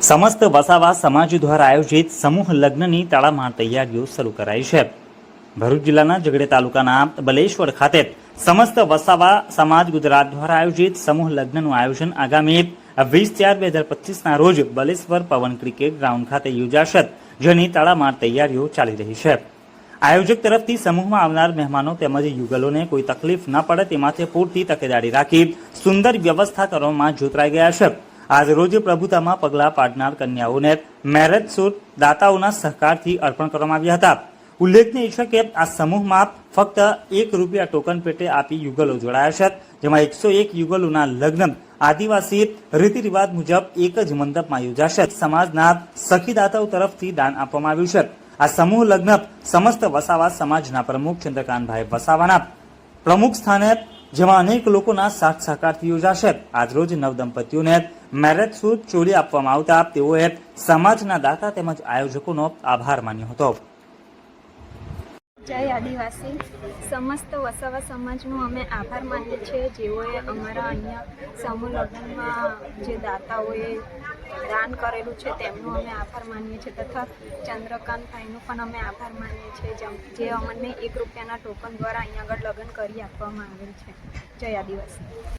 સમસ્ત વસાવા સમાજ દ્વારા આયોજિત સમૂહ લગ્નની તાળામાર તૈયારીઓ શરૂ કરાઈ છે. ભરૂચ જિલ્લાના ઝઘડે તાલુકાના બલેશ્વર ખાતે સમસ્ત વસાવા સમાજ ગુજરાત દ્વારા આયોજિત સમૂહ લગ્નનું આયોજન આગામી વીસ ચાર બે હજાર પચીસના રોજ બલેશ્વર પવન ક્રિકેટ ગ્રાઉન્ડ ખાતે યોજાશે, જેની તાળામાર તૈયારીઓ ચાલી રહી છે. આયોજક તરફથી સમૂહમાં આવનાર મહેમાનો તેમજ યુગલોને કોઈ તકલીફ ન પડે તે માટે પૂરતી તકેદારી રાખી સુંદર વ્યવસ્થા કરવામાં જોતરાઈ ગયા છે. આજ રોજ પ્રભુતામાં પગલાં પાડનાર કન્યાઓને મેરેજ સુટ દાતાઓના સહકારથી અર્પણ કરવામાં આવ્યા હતા. ઉલ્લેખનીય છે કે આ સમૂહમાં ફક્ત એક રૂપિયા ટોકન પેટે આપી યુગલો જોડાયા છે. જેમાં એકસો એક યુગલોના લગ્ન આદિવાસી રીતિ રિવાજ મુજબ એક જ મંડપમાં યોજાશે. સમાજના સખીદાતાઓ તરફથી દાન આપવામાં આવ્યું છે. આ સમૂહ લગ્ન સમસ્ત વસાવા સમાજના પ્રમુખ ચંદ્રકાંતભાઈ વસાવાના પ્રમુખ સ્થાને જેમાં અનેક લોકોના સાથ સહકારથી યોજાશે. આજરોજ નવદંપતીઓને મેરેજ સૂટ ચોરી આપવામાં આવતા તેઓએ સમાજના દાતા તેમજ આયોજકોનો આભાર માન્યો હતો. જય આદિવાસી. સમસ્ત વસાવા સમાજનો અમે આભાર માનીએ છીએ. જેઓએ અમારા અહીંયા સમૂહ લગ્નમાં જે દાતાઓએ દાન કરેલું છે, તેમનો અમે આભાર માનીએ છીએ. તથા ચંદ્રકાંતભાઈનો પણ અમે આભાર માનીએ છીએ જે અમને એક રૂપિયાના ટોકન દ્વારા અહીંયા આગળ લગ્ન કરી આપવામાં આવેલ છે. જય આદિવાસી.